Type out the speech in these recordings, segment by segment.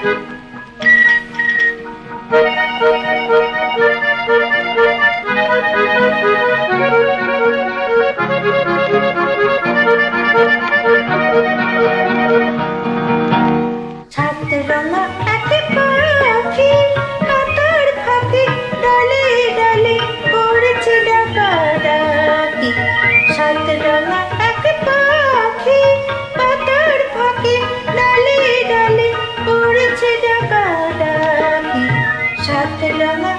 Turn up. সাথে রাঙা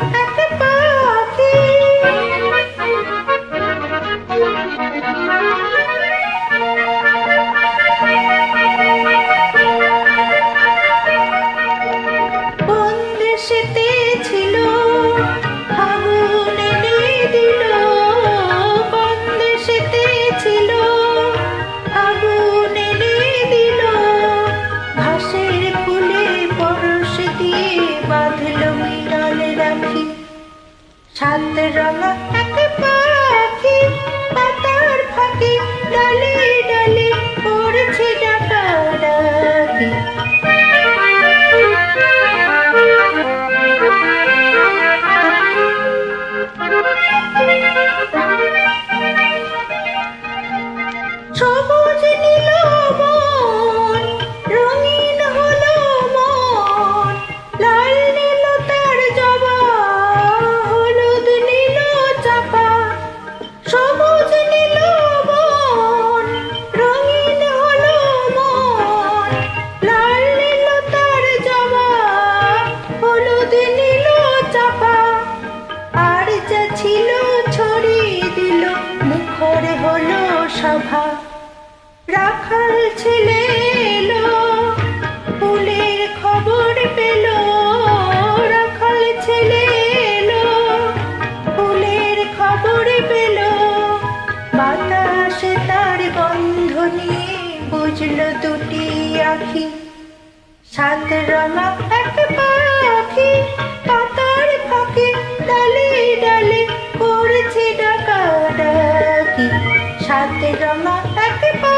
সাত রঙা এক পাখি পাতার ফাঁকে ডালে ডালে পড়ছে ডাকা ডাকি আর যা ছিল মুখর সভা। রাখাল ছেলে ফুলের খবর পেল। রাখাল ছেলে এলো, ফুলের খবর বাতাসে তার গন্ধ নিয়ে বুঝলো দুটি আখি। সাত রঙা এক পাখি Take a look at